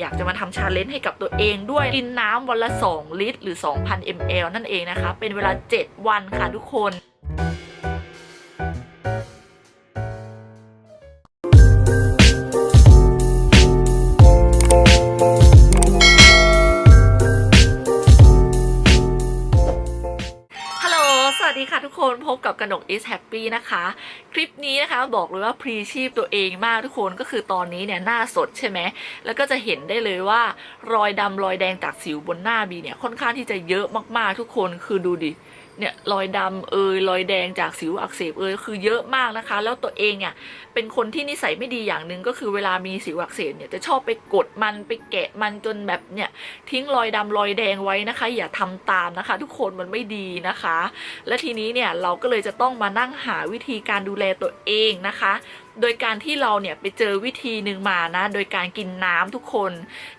อยากจะมาทำชาเลนจ์ให้กับตัวเองด้วยกินน้ำวันละ 2 ลิตร หรือ 2,000 ml นั่นเองนะคะ เป็นเวลา 7 วันค่ะทุกคนฮัลโหลสวัสดีค่ะทุกคนพบกับกนก is happy นะคะ คลิปนี้นะคะบอกเลยว่าพรีชีพตัวเองมากทุกคนก็คือตอนนี้เนี่ยหน้าสดใช่ไหมแล้วก็จะเห็นได้เลยว่ารอยดำรอยแดงจากสิวบนหน้าบีเนี่ยค่อนข้างที่จะเยอะมากๆทุกคนคือดูดิเนี่ยรอยดำเอยรอยแดงจากสิวอักเสบเอยคือเยอะมากนะคะ แล้วตัวเองเนี่ยเป็นคนที่นิสัยไม่ดีอย่างหนึ่งก็คือเวลามีสิวอักเสบเนี่ยจะชอบไปกดมันไปแกะมันจนแบบเนี่ยทิ้งรอยดำรอยแดงไว้นะคะ อย่าทำตามนะคะ ทุกคนมันไม่ดีนะคะ และทีนี้เนี่ยเราก็เลยจะต้องมานั่งหาวิธีการดูแลตัวเองนะคะ โดยการที่เราเนี่ยไปเจอวิธีหนึ่งมานะ โดยการกินน้ำทุกคน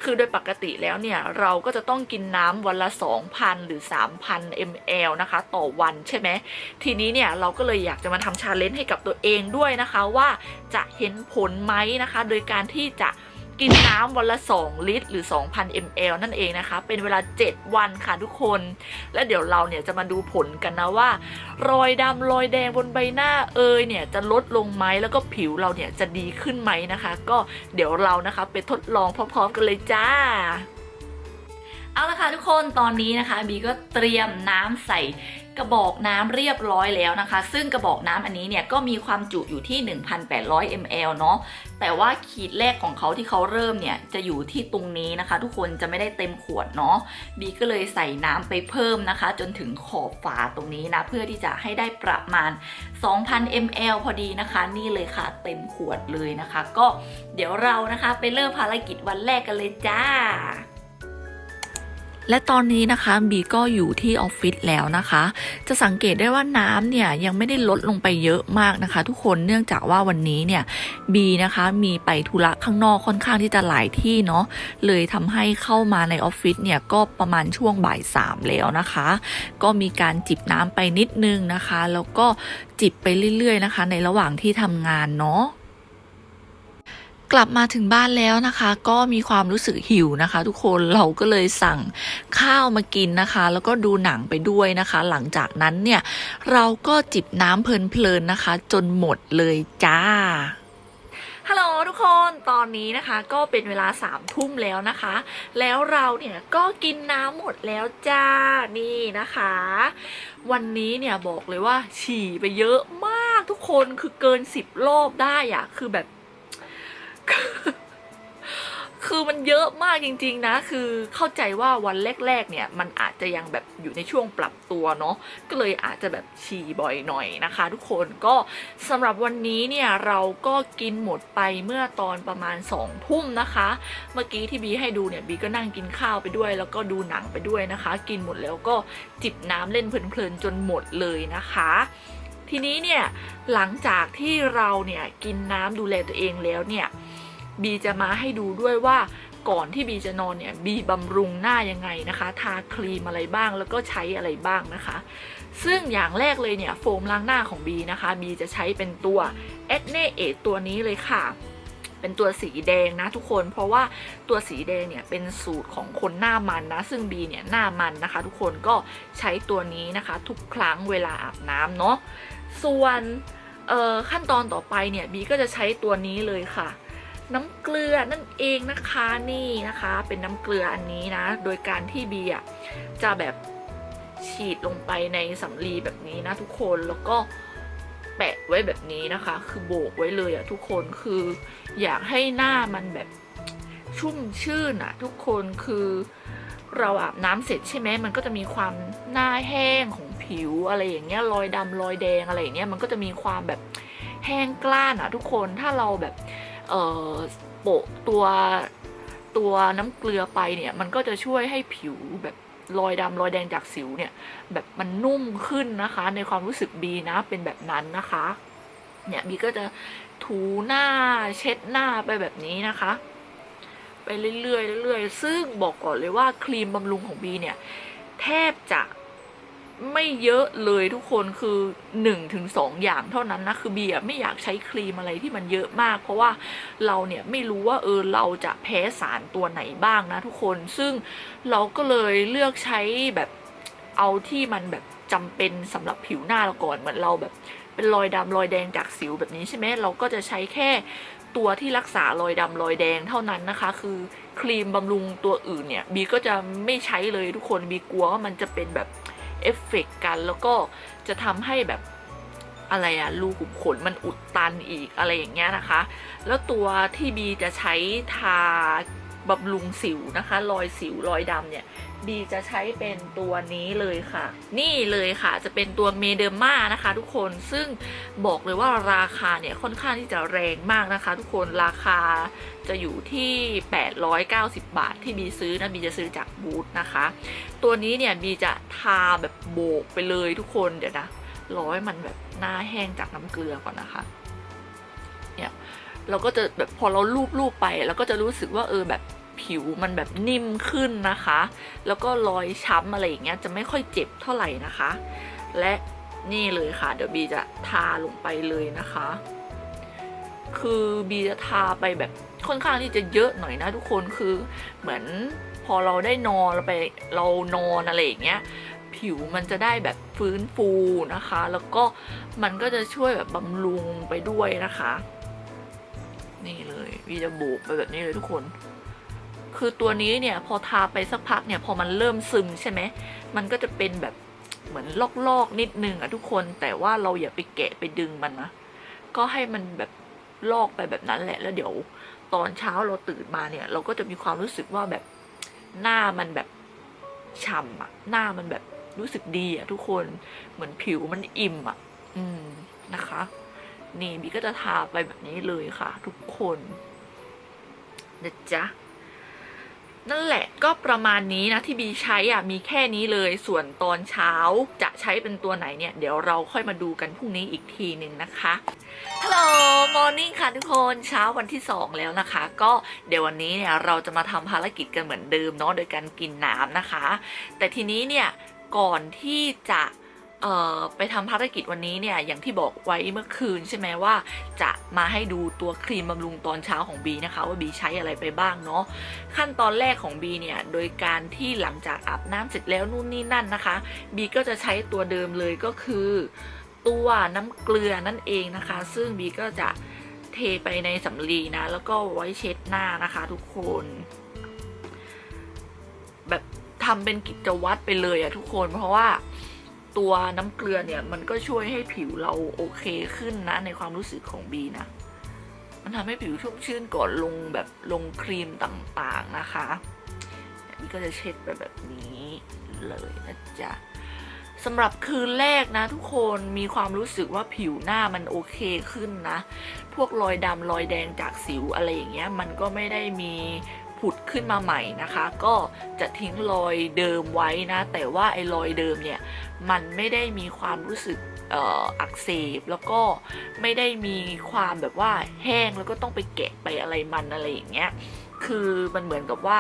คือโดยปกติแล้วเนี่ยเราก็จะต้องกินน้ำวันละ 2,000 หรือ 3,000 ml นะคะ ต่อวันใช่ไหม ทีนี้เนี่ยเราก็เลยอยากจะมาทำชาเลนจ์ให้กับตัวเองด้วยนะคะว่าจะเห็นผลไหมนะคะ โดยการที่จะ กินน้ำวันละ 2 ลิตร หรือ 2,000 ml นั่นเองนะคะ เป็นเวลา 7 วันค่ะทุกคน และเดี๋ยวเราเนี่ยจะมาดูผลกันนะว่า รอยดำรอยแดงบนใบหน้าเอยเนี่ยจะลดลงไหมแล้วก็ผิวเราเนี่ยจะดีขึ้นไหมนะคะ ก็เดี๋ยวเรานะคะไปทดลองพร้อมๆกันเลยจ้าเอาละค่ะทุกคนตอนนี้นะคะบีก็เตรียมน้ำใส่ กระบอกน้ำเรียบร้อยแล้วนะคะ ซึ่งกระบอกน้ำอันนี้เนี่ยก็มีความจุอยู่ที่ 1,800 ml เนาะแต่ว่าขีดแรกของเขาที่เขาเริ่มเนี่ยจะอยู่ที่ตรงนี้นะคะ ทุกคนจะไม่ได้เต็มขวดเนาะบีก็เลยใส่น้ำไปเพิ่มนะคะ จนถึงขอบฝาตรงนี้นะเพื่อที่จะให้ได้ประมาณ 2,000 ml พอดีนะคะ นี่เลยค่ะเต็มขวดเลยนะคะ ก็เดี๋ยวเรานะคะไปเริ่มภารกิจวันแรกกันเลยจ้า และตอนนี้นะคะบีก็อยู่ที่ออฟฟิศแล้วนะคะ จะสังเกตได้ว่าน้ำเนี่ยยังไม่ได้ลดลงไปเยอะมากนะคะ ทุกคนเนื่องจากว่าวันนี้เนี่ยบีนะคะมีไปธุระข้างนอกค่อนข้างที่จะหลายที่เนาะเลยทำให้เข้ามาในออฟฟิศเนี่ยก็ประมาณช่วงบ่ายสามแล้วนะคะ ก็มีการจิบน้ำไปนิดนึงนะคะ แล้วก็จิบไปเรื่อยๆนะคะ ในระหว่างที่ทำงานเนาะ กลับมาถึงบ้านแล้วนะคะ ก็มีความรู้สึกหิวนะคะ ทุกคนเราก็เลยสั่งข้าวมากินนะคะ แล้วก็ดูหนังไปด้วยนะคะ หลังจากนั้นเนี่ยเราก็จิบน้ำเพลินๆนะคะ จนหมดเลยจ้าฮัลโหลทุกคนตอนนี้นะคะก็เป็นเวลาสามทุ่มแล้วนะคะ แล้วเราเนี่ยก็กินน้ำหมดแล้วจ้านี่นะคะ วันนี้เนี่ยบอกเลยว่าฉี่ไปเยอะมากทุกคนคือเกินสิบรอบได้อะคือแบบ คือมันเยอะมากจริง ๆ นะ คือเข้าใจว่าวันแรก ๆ เนี่ย มันอาจจะยังแบบอยู่ในช่วงปรับตัวเนาะ ก็เลยอาจจะแบบฉี่บ่อยหน่อยนะคะ ทุกคน ก็สำหรับวันนี้เนี่ยเราก็กินหมดไปเมื่อตอนประมาณ2องทุ่มนะคะ เมื่อกี้ที่บีให้ดูเนี่ยบีก็นั่งกินข้าวไปด้วย แล้วก็ดูหนังไปด้วยนะคะ กินหมดแล้วก็จิบน้ำเล่นเพลินๆจนหมดเลยนะคะทีนี้เนี่ยหลังจากที่เราเนี่ยกินน้ำดูแลตัวเองแล้วเนี่ย บีจะมาให้ดูด้วยว่าก่อนที่บีจะนอนเนี่ยบีบำรุงหน้ายังไงนะคะ ทาครีมอะไรบ้างแล้วก็ใช้อะไรบ้างนะคะ ซึ่งอย่างแรกเลยเนี่ยโฟมล้างหน้าของบีนะคะบีจะใช้เป็นตัว a t n e เอตัวนี้เลยค่ะเป็นตัวสีแดงนะทุกคนเพราะว่าตัวสีแดงเนี่ยเป็นสูตรของคนหน้ามันนะ ซึ่งบีเนี่ยหน้ามันนะคะ ทุกคนก็ใช้ตัวนี้นะคะ ทุกครั้งเวลาอาบน้ำเนาะส่วนขั้นตอนต่อไปเนี่ยบีก็จะใช้ตัวนี้เลยค่ะ น้ำเกลือนั่นเองนะคะนี่นะคะ เป็นน้ำเกลืออันนี้นะ โดยการที่บีอะจะแบบฉีดลงไปในสำลีแบบนี้นะทุกคนแล้วก็แปะไว้แบบนี้นะคะ คือโบกไว้เลยอะทุกคนคืออยากให้หน้ามันแบบชุ่มชื่นอะทุกคนคือเราอาบน้ำเสร็จใช่ไหมมันก็จะมีความหน้าแห้งของผิวอะไรอย่างเงี้ยรอยดำรอยแดงอะไรอย่างเงี้ยมันก็จะมีความแบบแห้งกล้านอะทุกคนถ้าเราแบบ เอ่อโปะตัวตัวน้ำเกลือไปเนี่ยมันก็จะช่วยให้ผิวแบบรอยดำรอยแดงจากสิวเนี่ยแบบมันนุ่มขึ้นนะคะ ในความรู้สึกบีนะเป็นแบบนั้นนะคะ เนี่ยบีก็จะถูหน้าเช็ดหน้าไปแบบนี้นะคะ ไปเรื่อยๆเรื่อยๆซึ่งบอกก่อนเลยว่าครีมบำรุงของบีเนี่ยแทบจะ ไม่เยอะเลยทุกคนคือ1นถึงสอย่างเท่านั้นนะคือเบียร์ไม่อยากใช้ครีมอะไรที่มันเยอะมาก เพราะว่าเราเนี่ยไม่รู้ว่าเออเราจะแพ้สารตัวไหนบ้างนะทุกคนซึ่งเราก็เลยเลือกใช้แบบเอาที่มันแบบจำเป็นสำหรับผิวหน้าเราก่อนเหมือนเราแบบเป็นรอยดำรอยแดงจากสิวแบบนี้ใช่ไหมเราก็จะใช้แค่ตัวที่รักษารอยดำรอยแดงเท่านั้นนะคะ คือครีมบำรุงตัวอื่นเนี่ยบีก็จะไม่ใช้เลยทุกคนบีกลัวว่ามันจะเป็นแบบ เอฟเฟกต์กันแล้วก็จะทำให้แบบอะไรอะรูขุมขนมันอุดตันอีกอะไรอย่างเงี้ยนะคะ แล้วตัวที่บีจะใช้ทา บำรุงสิวนะคะ รอยสิวรอยดำเนี่ยบีจะใช้เป็นตัวนี้เลยค่ะ นี่เลยค่ะจะเป็นตัวเมเดอร์มานะคะ ทุกคนซึ่งบอกเลยว่าราคาเนี่ยค่อนข้างที่จะแรงมากนะคะ ทุกคนราคาจะอยู่ที่ 890 บาทที่บีซื้อนะบีจะซื้อจากบูธนะคะ ตัวนี้เนี่ยบีจะทาแบบโบกไปเลยทุกคนเดี๋ยวนะรอให้มันแบบหน้าแห้งจากน้ำเกลือก่อนนะคะเนี่ย เราก็จะแบบพอเราลูบลูบไปเราก็จะรู้สึกว่าเออแบบผิวมันแบบนิ่มขึ้นนะคะ แล้วก็รอยช้ำอะไรอย่างเงี้ยจะไม่ค่อยเจ็บเท่าไหร่นะคะ และนี่เลยค่ะ เดี๋ยวบีจะทาลงไปเลยนะคะ คือบีจะทาไปแบบค่อนข้างที่จะเยอะหน่อยนะทุกคนคือเหมือนพอเราได้นอนเราไปเรานอนอะไรอย่างเงี้ยผิวมันจะได้แบบฟื้นฟูนะคะ แล้วก็มันก็จะช่วยแบบบำรุงไปด้วยนะคะ นี่เลยวีจะโบกไปแบบนี้เลยทุกคน คือตัวนี้เนี่ยพอทาไปสักพักเนี่ยพอมันเริ่มซึมใช่ไหมมันก็จะเป็นแบบเหมือนลอกๆนิดนึงอะทุกคนแต่ว่าเราอย่าไปแกะไปดึงมันนะก็ให้มันแบบลอกไปแบบนั้นแหละแล้วเดี๋ยวตอนเช้าเราตื่นมาเนี่ย เราก็จะมีความรู้สึกว่าแบบหน้ามันแบบฉ่ำอะหน้ามันแบบรู้สึกดีอะทุกคนเหมือนผิวมันอิ่มอะอืมนะคะ นี่บีก็จะทาไปแบบนี้เลยค่ะ ทุกคนนะจ๊ะนั่นแหละก็ประมาณนี้นะที่บีใช้อะมีแค่นี้เลยส่วนตอนเช้าจะใช้เป็นตัวไหนเนี่ย เดี๋ยวเราค่อยมาดูกันพรุ่งนี้อีกทีหนึ่งนะคะฮัลโหลมอร์นิ่งค่ะทุกคนเช้าวันที่ 2 แล้วนะคะ ก็เดี๋ยววันนี้เนี่ยเราจะมาทำภารกิจกันเหมือนเดิมเนาะโดยการกินน้ำนะคะ แต่ทีนี้เนี่ยก่อนที่จะ ไปทำภารกิจวันนี้เนี่ยอย่างที่บอกไว้เมื่อคืนใช่ไหมว่า จะมาให้ดูตัวครีมบำรุงตอนเช้าของบีนะคะว่าบีใช้อะไรไปบ้างเนาะขั้นตอนแรกของบีเนี่ยโดยการที่หลังจากอาบน้ำเสร็จแล้วนู่นนี่นั่นนะคะบีก็จะใช้ตัวเดิมเลยก็คือ ตัวน้ำเกลือนั่นเองนะคะ ซึ่งบีก็จะเทไปในสำลีนะแล้วก็ไว้เช็ดหน้านะคะทุกคน แบบทำเป็นกิจวัตรไปเลยอะทุกคนเพราะว่า ตัวน้ำเกลือเนี่ยมันก็ช่วยให้ผิวเราโอเคขึ้นนะในความรู้สึกของบีนะมันทำให้ผิวชุ่มชื่นก่อนลงแบบลงครีมต่างๆนะคะบีก็จะเช็ดไปแบบนี้เลยนะจ๊ะสำหรับคืนแรกนะ ทุกคนมีความรู้สึกว่าผิวหน้ามันโอเคขึ้นนะ พวกรอยดำรอยแดงจากสิวอะไรอย่างเงี้ย มันก็ไม่ได้มี ผุดขึ้นมาใหม่นะคะ ก็จะทิ้งรอยเดิมไว้นะ แต่ว่าไอ้รอยเดิมเนี่ยมันไม่ได้มีความรู้สึกอ,อ,อักเสบแล้วก็ไม่ได้มีความแบบว่าแห้งแล้วก็ต้องไปแกะไปอะไรมันอะไรอย่างเงี้ยคือมันเหมือนกับว่า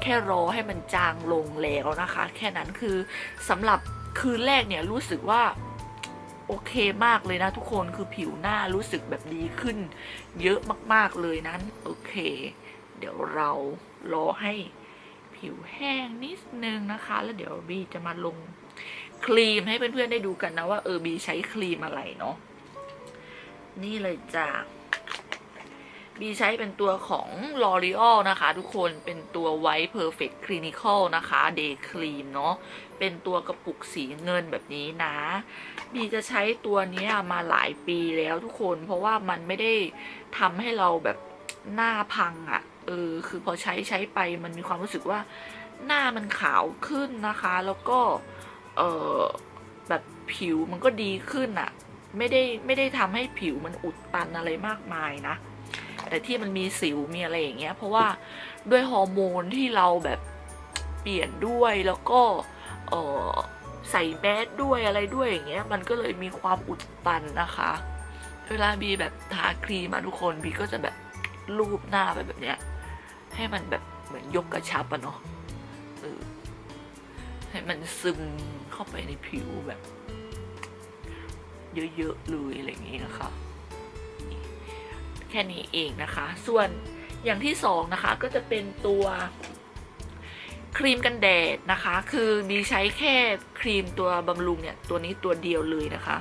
แค่รอให้มันจางลงแล้วนะคะ แค่นั้นคือสำหรับคืนแรกเนี่ยรู้สึกว่าโอเคมากเลยนะทุกคนคือผิวหน้ารู้สึกแบบดีขึ้น เยอะมากๆเลยนั้นโอเค เดี๋ยวเรารอให้ผิวแห้งนิดนึงนะคะ แล้วเดี๋ยวบีจะมาลงครีมให้เพื่อนๆได้ดูกันนะว่าเออบีใช้ครีมอะไรเนาะนี่เลยจ้าบีใช้เป็นตัวของ L'Oreal นะคะ ทุกคนเป็นตัว White Perfect Clinical นะคะ Day Cream เนาะเป็นตัวกระปุกสีเงินแบบนี้นะ บีจะใช้ตัวนี้มาหลายปีแล้วทุกคน เพราะว่ามันไม่ได้ทำให้เราแบบหน้าพังอะ่ะ เออคือพอใช้ใช้ไปมันมีความรู้สึกว่าหน้ามันขาวขึ้นนะคะ แล้วก็เออแบบผิวมันก็ดีขึ้นอะไม่ได้ไม่ได้ทำให้ผิวมันอุดตันอะไรมากมายนะ แต่ที่มันมีสิวมีอะไรอย่างเงี้ย เพราะว่าด้วยฮอร์โมนที่เราแบบเปลี่ยนด้วยแล้วก็เออใส่แมสด้วยอะไรด้วยอย่างเงี้ย มันก็เลยมีความอุดตันนะคะเวลาบีแบบทาครีมมาทุกคนบีก็จะแบบลูบหน้าไปแบบเนี้ย ให้มันแบบเหมือนยกกระชับอะเนาะให้มันซึมเข้าไปในผิวแบบ เยอะๆเลยอะไรอย่างนี้นะคะ แค่นี้เองนะคะ ส่วนอย่างที่สองนะคะก็จะเป็นตัวครีมกันแดดนะคะ คือบีใช้แค่ครีมตัวบำรุงเนี่ย ตัวนี้ตัวเดียวเลยนะคะ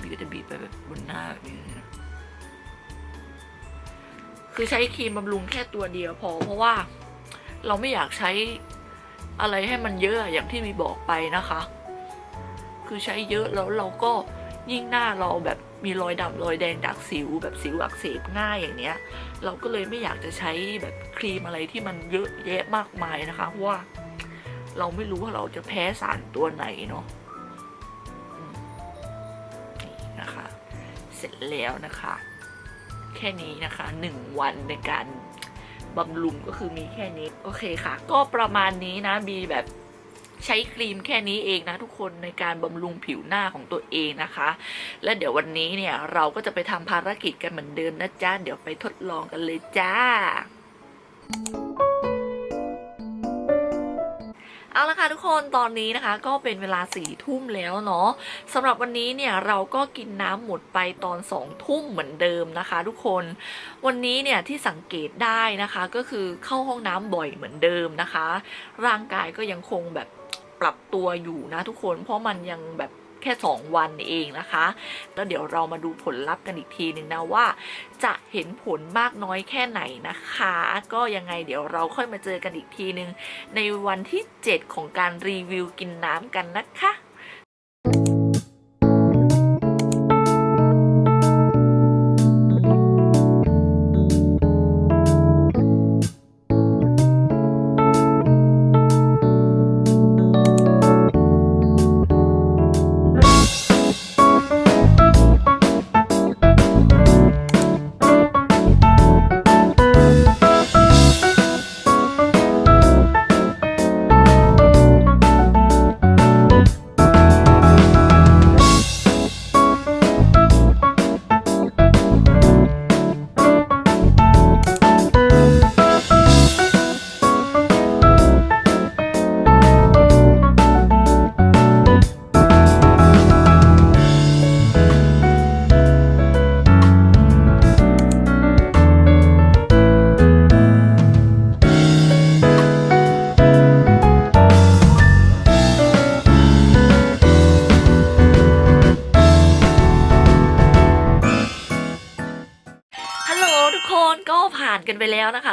บีก็จะบีบไปแบบบนหน้าแบบนี้นะ คือใช้ครีมบำรุงแค่ตัวเดียวพอ เพราะว่าเราไม่อยากใช้อะไรให้มันเยอะอย่างที่บีบอกไปนะคะ คือใช้เยอะแล้วเราก็ยิ่งหน้าเราแบบมีรอยดำรอยแดงจากสิวแบบสิวอักเสบง่ายอย่างเนี้ย เราก็เลยไม่อยากจะใช้แบบครีมอะไรที่มันเยอะแยะมากมายนะคะเพราะว่า เราไม่รู้ว่าเราจะแพ้สารตัวไหนเนาะนี่นะคะ เสร็จแล้วนะคะ แค่นี้นะคะหนึ่งวันในการบำรุงก็คือมีแค่นี้ โอเคค่ะ ก็ประมาณนี้นะบีแบบใช้ครีมแค่นี้เองนะทุกคนในการบำรุงผิวหน้าของตัวเองนะคะ และเดี๋ยววันนี้เนี่ยเราก็จะไปทำภารกิจกันเหมือนเดิมนะจ๊ะเดี๋ยวไปทดลองกันเลยจ้า เอาละค่ะทุกคนตอนนี้นะคะ ก็เป็นเวลาสี่ทุ่มแล้วเนาะสำหรับวันนี้เนี่ยเราก็กินน้ำหมดไปตอนสองทุ่มเหมือนเดิมนะคะ ทุกคนวันนี้เนี่ยที่สังเกตได้นะคะ ก็คือเข้าห้องน้ำบ่อยเหมือนเดิมนะคะ ร่างกายก็ยังคงแบบปรับตัวอยู่นะทุกคนเพราะมันยังแบบ แค่ 2 วันเองนะคะ แล้วเดี๋ยวเรามาดูผลลัพธ์กันอีกทีหนึ่งนะว่า จะเห็นผลมากน้อยแค่ไหนนะคะ ก็ยังไงเดี๋ยวเราค่อยมาเจอกันอีกทีหนึ่งในวันที่ 7 ของการรีวิวกินน้ำกันนะคะ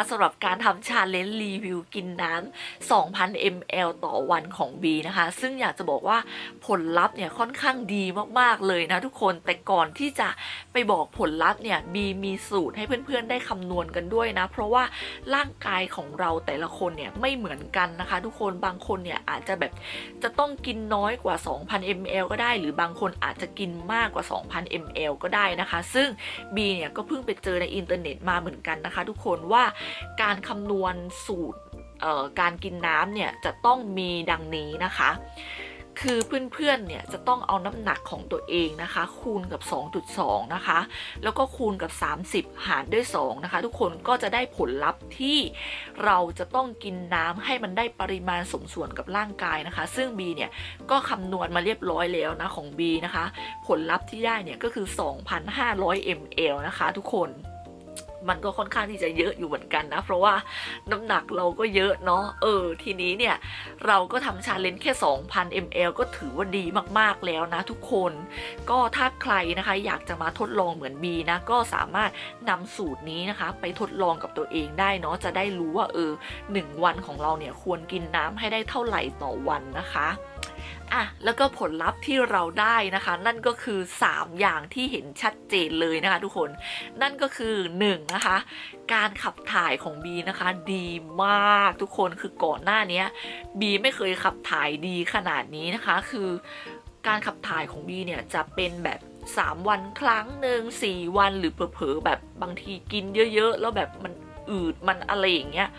นะคะสำหรับการทำชาเลนจ์รีวิวกินน้ำ 2,000 ml ต่อวันของ B นะคะ ซึ่งอยากจะบอกว่าผลลัพธ์เนี่ยค่อนข้างดีมากๆเลยนะทุกคนแต่ก่อนที่จะไปบอกผลลัพธ์เนี่ย B มีสูตรให้เพื่อนๆได้คำนวณกันด้วยนะ เพราะว่าร่างกายของเราแต่ละคนเนี่ยไม่เหมือนกันนะคะ ทุกคนบางคนเนี่ยอาจจะแบบจะต้องกินน้อยกว่า 2,000 ml ก็ได้ หรือบางคนอาจจะกินมากกว่า 2,000 ml ก็ได้นะคะ ซึ่ง B เนี่ยก็เพิ่งไปเจอในอินเทอร์เน็ตมาเหมือนกันนะคะ ทุกคนว่าการคำนวณสูตรการกินน้ำเนี่ยจะต้องมีดังนี้นะคะ คือเพื่อนๆ เนี่ยจะต้องเอาน้ำหนักของตัวเองนะคะ คูณกับ 2.2 นะคะ แล้วก็คูณกับ 30 หารด้วย 2 นะคะ ทุกคนก็จะได้ผลลัพธ์ที่เราจะต้องกินน้ำให้มันได้ปริมาณสมส่วนกับร่างกายนะคะ ซึ่ง B เนี่ยก็คำนวณมาเรียบร้อยแล้วนะของ B นะคะ ผลลัพธ์ที่ได้เนี่ยก็คือ 2,500 ml นะคะ ทุกคน มันก็ค่อนข้างที่จะเยอะอยู่เหมือนกันนะ เพราะว่าน้ำหนักเราก็เยอะเนาะเออ ทีนี้เนี่ย เราก็ทำชาเลนจ์แค่ 2,000 ml ก็ถือว่าดีมากๆแล้วนะทุกคน ก็ถ้าใครนะคะอยากจะมาทดลองเหมือนบีนะ ก็สามารถนำสูตรนี้นะคะ ไปทดลองกับตัวเองได้เนาะจะได้รู้ว่าเออหนึ่งวันของเราเนี่ยควรกินน้ำให้ได้เท่าไหร่ต่อวันนะคะ อะแล้วก็ผลลัพธ์ที่เราได้นะคะ นั่นก็คือ 3 อย่างที่เห็นชัดเจนเลยนะคะทุกคนนั่นก็คือ1นะคะการขับถ่ายของบีนะคะ ดีมากทุกคนคือก่อนหน้านี้บีไม่เคยขับถ่ายดีขนาดนี้นะคะ คือการขับถ่ายของบีเนี่ยจะเป็นแบบ3วันครั้งหนึ่ง4วันหรือเผลอๆแบบบางทีกินเยอะ ๆ แล้วแบบมันอืดมันอะไรอย่างเงี้ย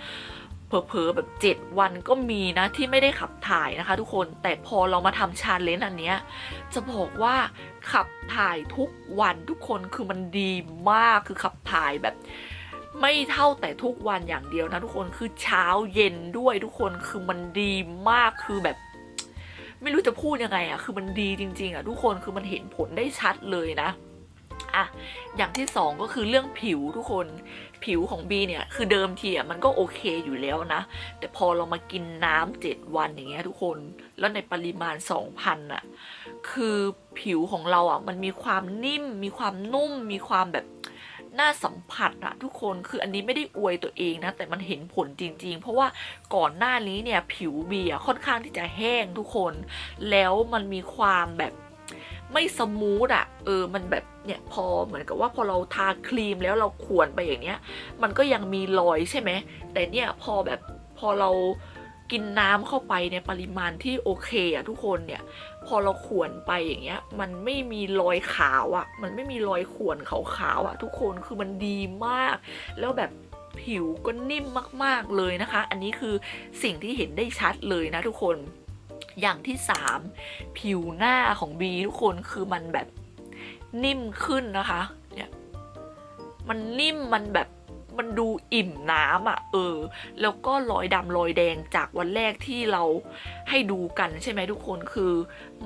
เผลอๆแบบ 7 วันก็มีนะที่ไม่ได้ขับถ่ายนะคะ ทุกคนแต่พอเรามาทำชาเลนจ์อันเนี้ยจะบอกว่าขับถ่ายทุกวันทุกคนคือมันดีมากคือขับถ่ายแบบไม่เท่าแต่ทุกวันอย่างเดียวนะทุกคนคือเช้าเย็นด้วยทุกคนคือมันดีมากคือแบบ ไม่รู้จะพูดยังไงอะคือมันดีจริง ๆอะทุกคนคือมันเห็นผลได้ชัดเลยนะอะอย่างที่สองก็คือเรื่องผิวทุกคน ผิวของบีเนี่ยคือเดิมทีอะมันก็โอเคอยู่แล้วนะ แต่พอเรามากินน้ำเจ็ดวันอย่างเงี้ยทุกคนแล้วในปริมาณสองพันอะคือผิวของเราอะมันมีความนิ่ม มีความนุ่ม มีความแบบน่าสัมผัสอะทุกคนคืออันนี้ไม่ได้อวยตัวเองนะ แต่มันเห็นผลจริง ๆ เพราะว่าก่อนหน้านี้เนี่ยผิวบีอะค่อนข้างที่จะแห้งทุกคน แล้วมันมีความแบบไม่สมูทอะเออมันแบบ เนี่ยพอเหมือนกับว่าพอเราทาครีมแล้วเราขวนไปอย่างเนี้ย มันก็ยังมีรอยใช่ไหม แต่เนี่ยพอแบบพอเรากินน้ำเข้าไปในปริมาณที่โอเคอะทุกคนเนี่ย พอเราขวนไปอย่างเงี้ย มันไม่มีรอยขาวอะมันไม่มีรอยขวนขาวๆอะทุกคนคือมันดีมาก แล้วแบบผิวก็นิ่มมากๆเลยนะคะ อันนี้คือสิ่งที่เห็นได้ชัดเลยนะทุกคน อย่างที่สามผิวหน้าของบีทุกคนคือมันแบบ นิ่มขึ้นนะคะ เนี่ย มันนิ่มมันแบบมันดูอิ่มน้ำอะ่ะ เออ แล้วก็รอยดำรอยแดงจากวันแรกที่เราให้ดูกันใช่ไหมทุกคนคือ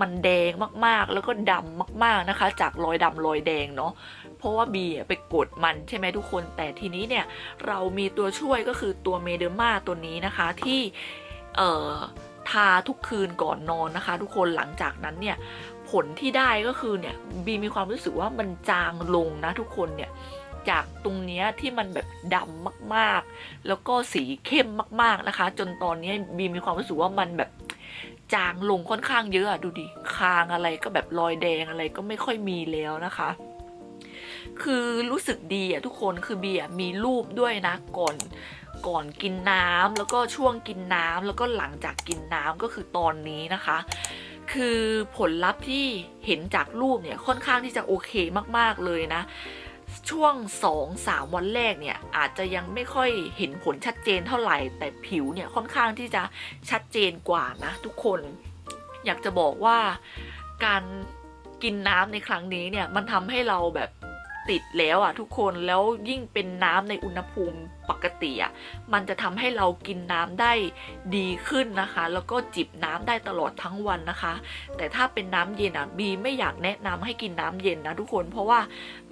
มันแดงมากๆ แล้วก็ดำมากๆนะคะ จากรอยดำรอยแดงเนาะเพราะว่าบีไปกดมันใช่ไหมทุกคน แต่ทีนี้เนี่ย เรามีตัวช่วยก็คือตัวเมเดอร์มาตัวนี้นะคะที่เอ่อทาทุกคืนก่อนนอนนะคะ ทุกคนหลังจากนั้นเนี่ย ผลที่ได้ก็คือเนี่ยบีมีความรู้สึกว่ามันจางลงนะทุกคนเนี่ยจากตรงนี้ที่มันแบบดำมากๆ แล้วก็สีเข้มมากๆนะคะ จนตอนนี้บีมีความรู้สึกว่ามันแบบจางลงค่อนข้างเยอะอะดูดิคางอะไรก็แบบรอยแดงอะไรก็ไม่ค่อยมีแล้วนะคะ คือรู้สึกดีอะทุกคนคือบีอะมีรูปด้วยนะก่อนก่อนกินน้ำแล้วก็ช่วงกินน้ำแล้วก็หลังจากกินน้ำก็คือตอนนี้นะคะ คือผลลัพธ์ที่เห็นจากรูปเนี่ยค่อนข้างที่จะโอเคมาก ๆ เลยนะ ช่วง 2-3 วันแรกเนี่ยอาจจะยังไม่ค่อยเห็นผลชัดเจนเท่าไหร่ แต่ผิวเนี่ยค่อนข้างที่จะชัดเจนกว่านะทุกคน อยากจะบอกว่าการกินน้ำในครั้งนี้เนี่ยมันทำให้เราแบบ ติดแล้วอะทุกคนแล้วยิ่งเป็นน้ำในอุณหภูมิปกติอะมันจะทำให้เรากินน้ำได้ดีขึ้นนะคะ แล้วก็จิบน้ำได้ตลอดทั้งวันนะคะ แต่ถ้าเป็นน้ำเย็นอะบีไม่อยากแนะนำให้กินน้ำเย็นนะทุกคนเพราะว่า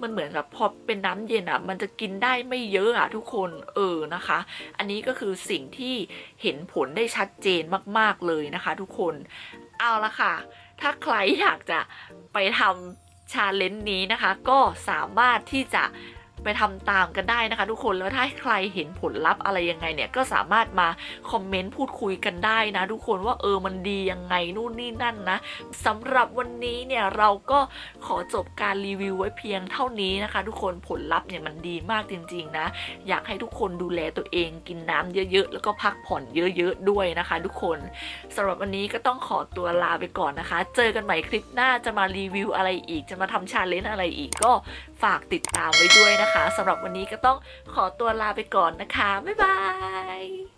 มันเหมือนกับพอเป็นน้ำเย็นอะมันจะกินได้ไม่เยอะอะทุกคนเออนะคะ อันนี้ก็คือสิ่งที่เห็นผลได้ชัดเจนมาก ๆเลยนะคะ ทุกคนเอาละค่ะ ถ้าใครอยากจะไปทำ ชาเลนจ์นี้นะคะ ก็สามารถที่จะ ไปทำตามกันได้นะคะ ทุกคนแล้วถ้าใครเห็นผลลัพธ์อะไรยังไงเนี่ยก็สามารถมาคอมเมนต์พูดคุยกันได้นะ ทุกคนว่าเออมันดียังไงนู่นนี่นั่นนะสำหรับวันนี้เนี่ยเราก็ขอจบการรีวิวไว้เพียงเท่านี้นะคะ ทุกคนผลลัพธ์เนี่ยมันดีมากจริง ๆ นะ อยากให้ทุกคนดูแลตัวเองกินน้ำเยอะๆ แล้วก็พักผ่อนเยอะๆด้วยนะคะ ทุกคนสำหรับวันนี้ก็ต้องขอตัวลาไปก่อนนะคะ เจอกันใหม่คลิปหน้าจะมารีวิวอะไรอีก จะมาทำชาเลนจ์อะไรอีกก็ฝากติดตามไว้ด้วยนะคะนะคะสำหรับวันนี้ก็ต้องขอตัวลาไปก่อนนะคะ บ๊ายบาย